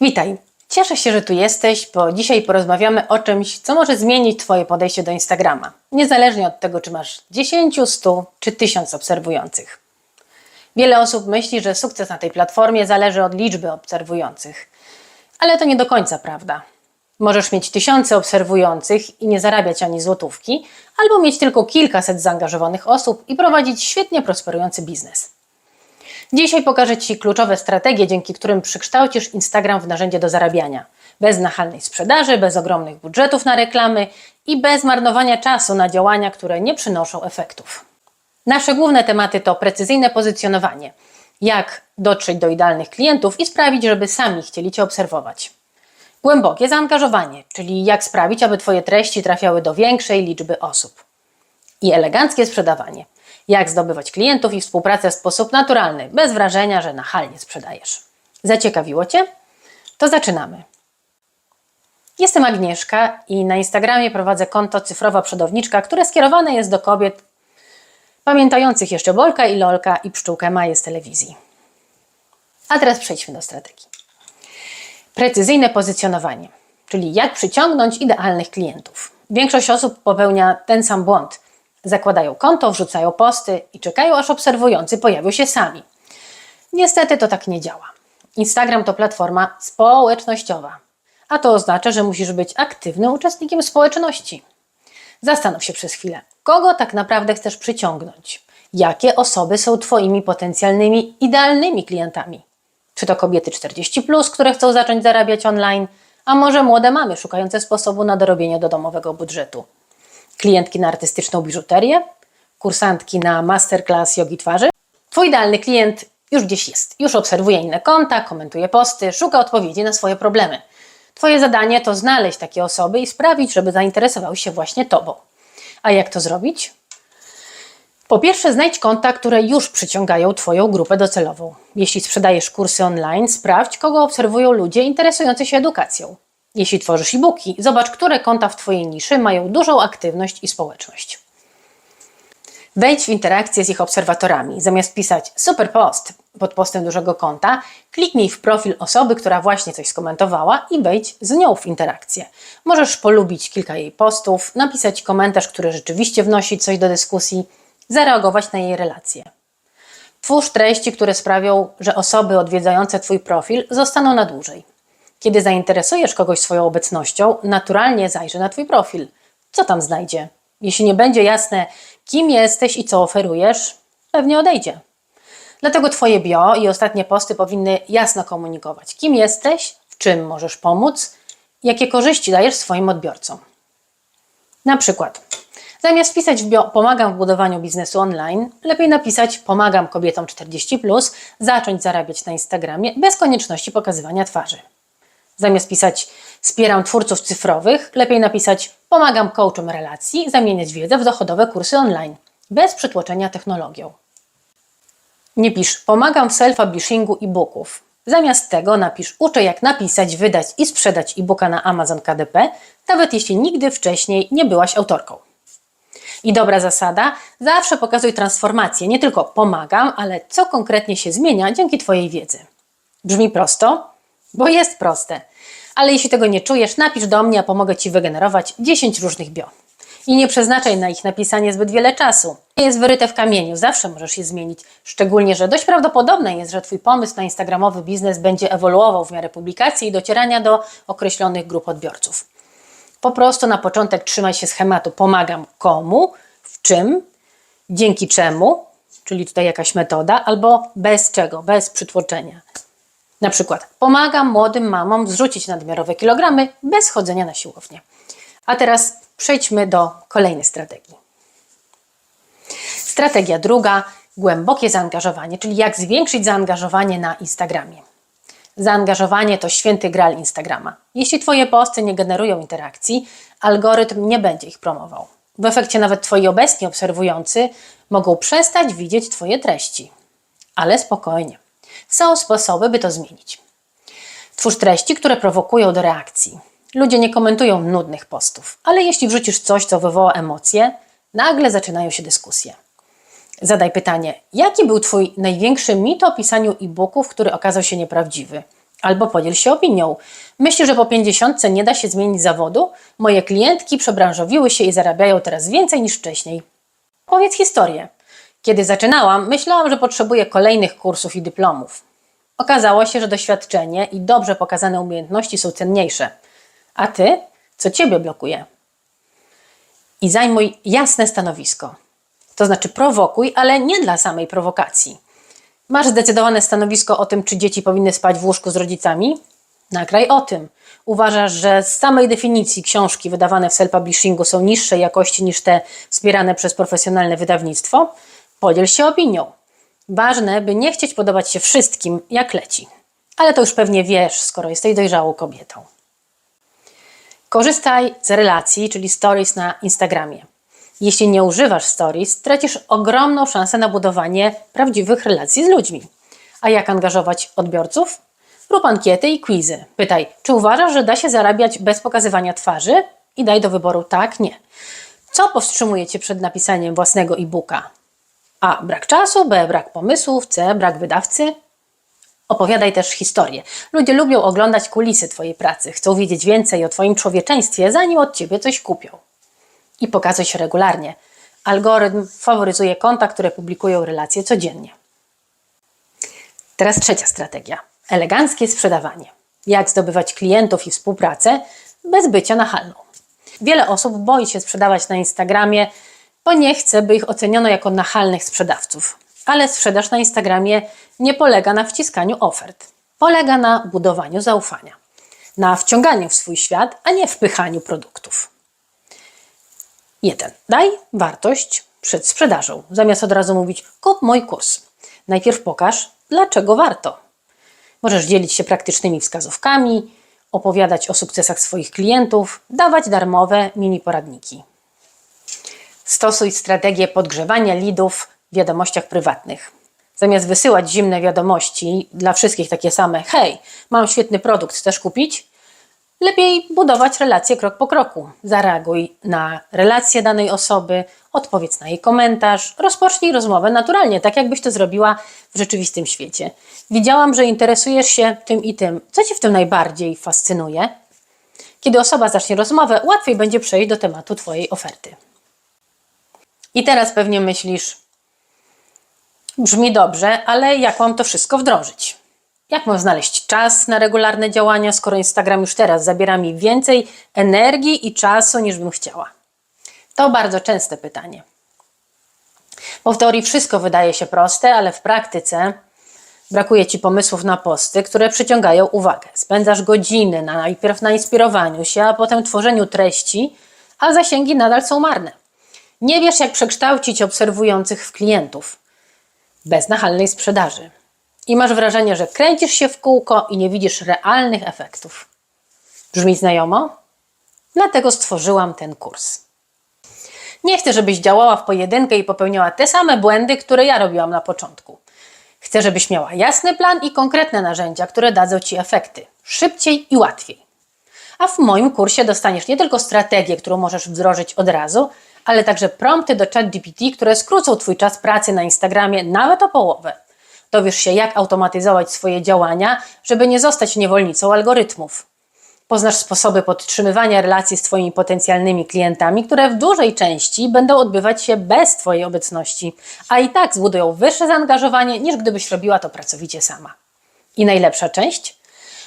Witaj. Cieszę się, że tu jesteś, bo dzisiaj porozmawiamy o czymś, co może zmienić Twoje podejście do Instagrama. Niezależnie od tego, czy masz 10, 100 czy 1000 obserwujących. Wiele osób myśli, że sukces na tej platformie zależy od liczby obserwujących. Ale to nie do końca prawda. Możesz mieć tysiące obserwujących i nie zarabiać ani złotówki, albo mieć tylko kilkaset zaangażowanych osób i prowadzić świetnie prosperujący biznes. Dzisiaj pokażę Ci kluczowe strategie, dzięki którym przykształcisz Instagram w narzędzie do zarabiania. Bez nachalnej sprzedaży, bez ogromnych budżetów na reklamy i bez marnowania czasu na działania, które nie przynoszą efektów. Nasze główne tematy to precyzyjne pozycjonowanie, jak dotrzeć do idealnych klientów i sprawić, żeby sami chcieli Cię obserwować. Głębokie zaangażowanie, czyli jak sprawić, aby Twoje treści trafiały do większej liczby osób. I eleganckie sprzedawanie, jak zdobywać klientów i współpracę w sposób naturalny, bez wrażenia, że nachalnie sprzedajesz. Zaciekawiło Cię? To zaczynamy. Jestem Agnieszka i na Instagramie prowadzę konto Cyfrowa Przodowniczka, które skierowane jest do kobiet pamiętających jeszcze Bolka i Lolka i pszczółkę Maję z telewizji. A teraz przejdźmy do strategii. Precyzyjne pozycjonowanie, czyli jak przyciągnąć idealnych klientów. Większość osób popełnia ten sam błąd. Zakładają konto, wrzucają posty i czekają, aż obserwujący pojawią się sami. Niestety to tak nie działa. Instagram to platforma społecznościowa, a to oznacza, że musisz być aktywnym uczestnikiem społeczności. Zastanów się przez chwilę, kogo tak naprawdę chcesz przyciągnąć? Jakie osoby są Twoimi potencjalnymi, idealnymi klientami? Czy to kobiety 40, które chcą zacząć zarabiać online, a może młode mamy szukające sposobu na dorobienie do domowego budżetu? Klientki na artystyczną biżuterię? Kursantki na masterclass jogi twarzy? Twój idealny klient już gdzieś jest, już obserwuje inne konta, komentuje posty, szuka odpowiedzi na swoje problemy. Twoje zadanie to znaleźć takie osoby i sprawić, żeby zainteresowały się właśnie Tobą. A jak to zrobić? Po pierwsze, znajdź konta, które już przyciągają Twoją grupę docelową. Jeśli sprzedajesz kursy online, sprawdź, kogo obserwują ludzie interesujący się edukacją. Jeśli tworzysz e-booki, zobacz, które konta w Twojej niszy mają dużą aktywność i społeczność. Wejdź w interakcję z ich obserwatorami. Zamiast pisać super post pod postem dużego konta, kliknij w profil osoby, która właśnie coś skomentowała i wejdź z nią w interakcję. Możesz polubić kilka jej postów, napisać komentarz, który rzeczywiście wnosi coś do dyskusji, zareagować na jej relacje. Twórz treści, które sprawią, że osoby odwiedzające Twój profil zostaną na dłużej. Kiedy zainteresujesz kogoś swoją obecnością, naturalnie zajrzy na Twój profil. Co tam znajdzie? Jeśli nie będzie jasne, kim jesteś i co oferujesz, pewnie odejdzie. Dlatego Twoje bio i ostatnie posty powinny jasno komunikować, kim jesteś, w czym możesz pomóc, jakie korzyści dajesz swoim odbiorcom. Na przykład, zamiast pisać w bio pomagam w budowaniu biznesu online, lepiej napisać pomagam kobietom 40, zacząć zarabiać na Instagramie bez konieczności pokazywania twarzy. Zamiast pisać wspieram twórców cyfrowych, lepiej napisać pomagam coachom relacji zamieniać wiedzę w dochodowe kursy online, bez przytłoczenia technologią. Nie pisz pomagam w self-publishingu e-booków. Zamiast tego napisz uczę jak napisać, wydać i sprzedać e-booka na Amazon KDP, nawet jeśli nigdy wcześniej nie byłaś autorką. I dobra zasada, zawsze pokazuj transformację, nie tylko pomagam, ale co konkretnie się zmienia dzięki Twojej wiedzy. Brzmi prosto? Bo jest proste. Ale jeśli tego nie czujesz, napisz do mnie, a pomogę Ci wygenerować 10 różnych bio. I nie przeznaczaj na ich napisanie zbyt wiele czasu. Nie jest wyryte w kamieniu, zawsze możesz je zmienić. Szczególnie, że dość prawdopodobne jest, że Twój pomysł na instagramowy biznes będzie ewoluował w miarę publikacji i docierania do określonych grup odbiorców. Po prostu na początek trzymaj się schematu pomagam komu, w czym, dzięki czemu, czyli tutaj jakaś metoda, albo bez czego, bez przytłoczenia. Na przykład pomagam młodym mamom zrzucić nadmiarowe kilogramy bez chodzenia na siłownię. A teraz przejdźmy do kolejnej strategii. Strategia druga głębokie zaangażowanie, czyli jak zwiększyć zaangażowanie na Instagramie. Zaangażowanie to święty gral Instagrama. Jeśli Twoje posty nie generują interakcji, algorytm nie będzie ich promował. W efekcie nawet Twoi obecni obserwujący mogą przestać widzieć Twoje treści. Ale spokojnie. Są sposoby, by to zmienić. Twórz treści, które prowokują do reakcji. Ludzie nie komentują nudnych postów, ale jeśli wrzucisz coś, co wywoła emocje, nagle zaczynają się dyskusje. Zadaj pytanie, jaki był Twój największy mit o pisaniu e-booków, który okazał się nieprawdziwy? Albo podziel się opinią. Myślisz, że po 50 nie da się zmienić zawodu? Moje klientki przebranżowiły się i zarabiają teraz więcej niż wcześniej. Powiedz historię. Kiedy zaczynałam, myślałam, że potrzebuję kolejnych kursów i dyplomów. Okazało się, że doświadczenie i dobrze pokazane umiejętności są cenniejsze. A ty? Co ciebie blokuje? I zajmuj jasne stanowisko. To znaczy prowokuj, ale nie dla samej prowokacji. Masz zdecydowane stanowisko o tym, czy dzieci powinny spać w łóżku z rodzicami? Nagraj o tym. Uważasz, że z samej definicji książki wydawane w self-publishingu są niższej jakości niż te wspierane przez profesjonalne wydawnictwo? Podziel się opinią. Ważne, by nie chcieć podobać się wszystkim, jak leci. Ale to już pewnie wiesz, skoro jesteś dojrzałą kobietą. Korzystaj z relacji, czyli stories na Instagramie. Jeśli nie używasz stories, tracisz ogromną szansę na budowanie prawdziwych relacji z ludźmi. A jak angażować odbiorców? Rób ankiety i quizy. Pytaj, czy uważasz, że da się zarabiać bez pokazywania twarzy? I daj do wyboru tak, nie. Co powstrzymuje Cię przed napisaniem własnego e-booka? A. Brak czasu, B. Brak pomysłów, C. Brak wydawcy. Opowiadaj też historię. Ludzie lubią oglądać kulisy Twojej pracy, chcą wiedzieć więcej o Twoim człowieczeństwie, zanim od Ciebie coś kupią. I pokazuj się regularnie. Algorytm faworyzuje konta, które publikują relacje codziennie. Teraz trzecia strategia. Eleganckie sprzedawanie. Jak zdobywać klientów i współpracę bez bycia nachalną. Wiele osób boi się sprzedawać na Instagramie, bo nie chce, by ich oceniono jako nachalnych sprzedawców. Ale sprzedaż na Instagramie nie polega na wciskaniu ofert. Polega na budowaniu zaufania, na wciąganiu w swój świat, a nie wpychaniu produktów. 1. Daj wartość przed sprzedażą. Zamiast od razu mówić kup mój kurs. Najpierw pokaż, dlaczego warto. Możesz dzielić się praktycznymi wskazówkami, opowiadać o sukcesach swoich klientów, dawać darmowe mini poradniki. Stosuj strategię podgrzewania lidów w wiadomościach prywatnych. Zamiast wysyłać zimne wiadomości dla wszystkich takie same, hej, mam świetny produkt, chcesz kupić? Lepiej budować relacje krok po kroku. Zareaguj na relację danej osoby, odpowiedz na jej komentarz, rozpocznij rozmowę naturalnie, tak jakbyś to zrobiła w rzeczywistym świecie. Widziałam, że interesujesz się tym i tym. Co Cię w tym najbardziej fascynuje? Kiedy osoba zacznie rozmowę, łatwiej będzie przejść do tematu Twojej oferty. I teraz pewnie myślisz, brzmi dobrze, ale jak mam to wszystko wdrożyć? Jak mam znaleźć czas na regularne działania, skoro Instagram już teraz zabiera mi więcej energii i czasu niż bym chciała? To bardzo częste pytanie. Bo w teorii wszystko wydaje się proste, ale w praktyce brakuje ci pomysłów na posty, które przyciągają uwagę. Spędzasz godziny na, najpierw na inspirowaniu się, a potem tworzeniu treści, a zasięgi nadal są marne. Nie wiesz, jak przekształcić obserwujących w klientów bez nachalnej sprzedaży i masz wrażenie, że kręcisz się w kółko i nie widzisz realnych efektów. Brzmi znajomo? Dlatego stworzyłam ten kurs. Nie chcę, żebyś działała w pojedynkę i popełniała te same błędy, które ja robiłam na początku. Chcę, żebyś miała jasny plan i konkretne narzędzia, które dadzą ci efekty szybciej i łatwiej. A w moim kursie dostaniesz nie tylko strategię, którą możesz wdrożyć od razu, ale także prompty do ChatGPT, które skrócą Twój czas pracy na Instagramie nawet o połowę. Dowiesz się, jak automatyzować swoje działania, żeby nie zostać niewolnicą algorytmów. Poznasz sposoby podtrzymywania relacji z Twoimi potencjalnymi klientami, które w dużej części będą odbywać się bez Twojej obecności, a i tak zbudują wyższe zaangażowanie niż gdybyś robiła to pracowicie sama. I najlepsza część?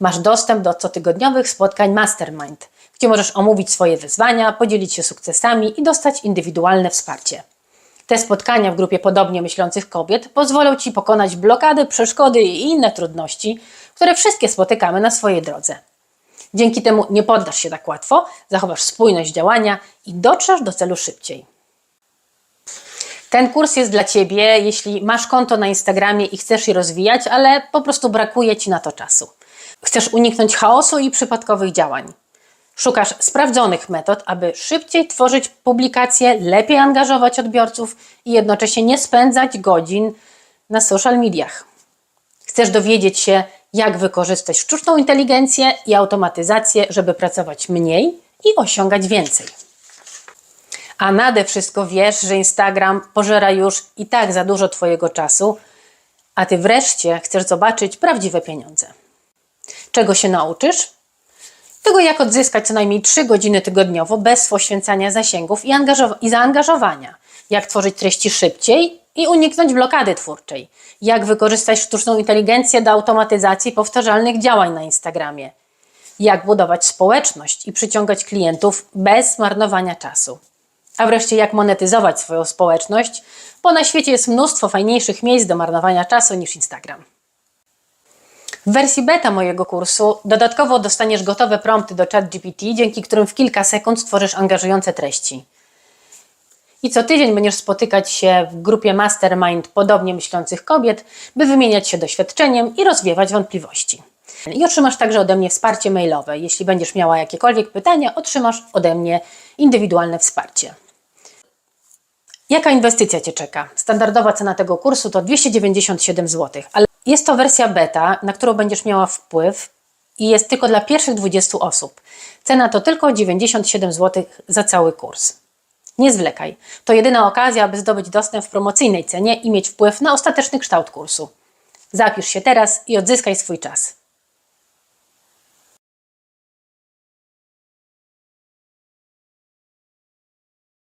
Masz dostęp do cotygodniowych spotkań Mastermind, gdzie możesz omówić swoje wyzwania, podzielić się sukcesami i dostać indywidualne wsparcie. Te spotkania w grupie podobnie myślących kobiet pozwolą Ci pokonać blokady, przeszkody i inne trudności, które wszystkie spotykamy na swojej drodze. Dzięki temu nie poddasz się tak łatwo, zachowasz spójność działania i dotrzesz do celu szybciej. Ten kurs jest dla Ciebie, jeśli masz konto na Instagramie i chcesz je rozwijać, ale po prostu brakuje Ci na to czasu. Chcesz uniknąć chaosu i przypadkowych działań. Szukasz sprawdzonych metod, aby szybciej tworzyć publikacje, lepiej angażować odbiorców i jednocześnie nie spędzać godzin na social mediach. Chcesz dowiedzieć się, jak wykorzystać sztuczną inteligencję i automatyzację, żeby pracować mniej i osiągać więcej. A nade wszystko wiesz, że Instagram pożera już i tak za dużo Twojego czasu, a Ty wreszcie chcesz zobaczyć prawdziwe pieniądze. Czego się nauczysz? Tego, jak odzyskać co najmniej 3 godziny tygodniowo bez poświęcania zasięgów i, i zaangażowania. Jak tworzyć treści szybciej i uniknąć blokady twórczej. Jak wykorzystać sztuczną inteligencję do automatyzacji powtarzalnych działań na Instagramie. Jak budować społeczność i przyciągać klientów bez marnowania czasu. A wreszcie jak monetyzować swoją społeczność, bo na świecie jest mnóstwo fajniejszych miejsc do marnowania czasu niż Instagram. W wersji beta mojego kursu dodatkowo dostaniesz gotowe prompty do ChatGPT, dzięki którym w kilka sekund stworzysz angażujące treści. I co tydzień będziesz spotykać się w grupie Mastermind podobnie myślących kobiet, by wymieniać się doświadczeniem i rozwiewać wątpliwości. I otrzymasz także ode mnie wsparcie mailowe. Jeśli będziesz miała jakiekolwiek pytania, otrzymasz ode mnie indywidualne wsparcie. Jaka inwestycja Cię czeka? Standardowa cena tego kursu to 297 zł, ale jest to wersja beta, na którą będziesz miała wpływ i jest tylko dla pierwszych 20 osób. Cena to tylko 97 zł za cały kurs. Nie zwlekaj. To jedyna okazja, aby zdobyć dostęp w promocyjnej cenie i mieć wpływ na ostateczny kształt kursu. Zapisz się teraz i odzyskaj swój czas.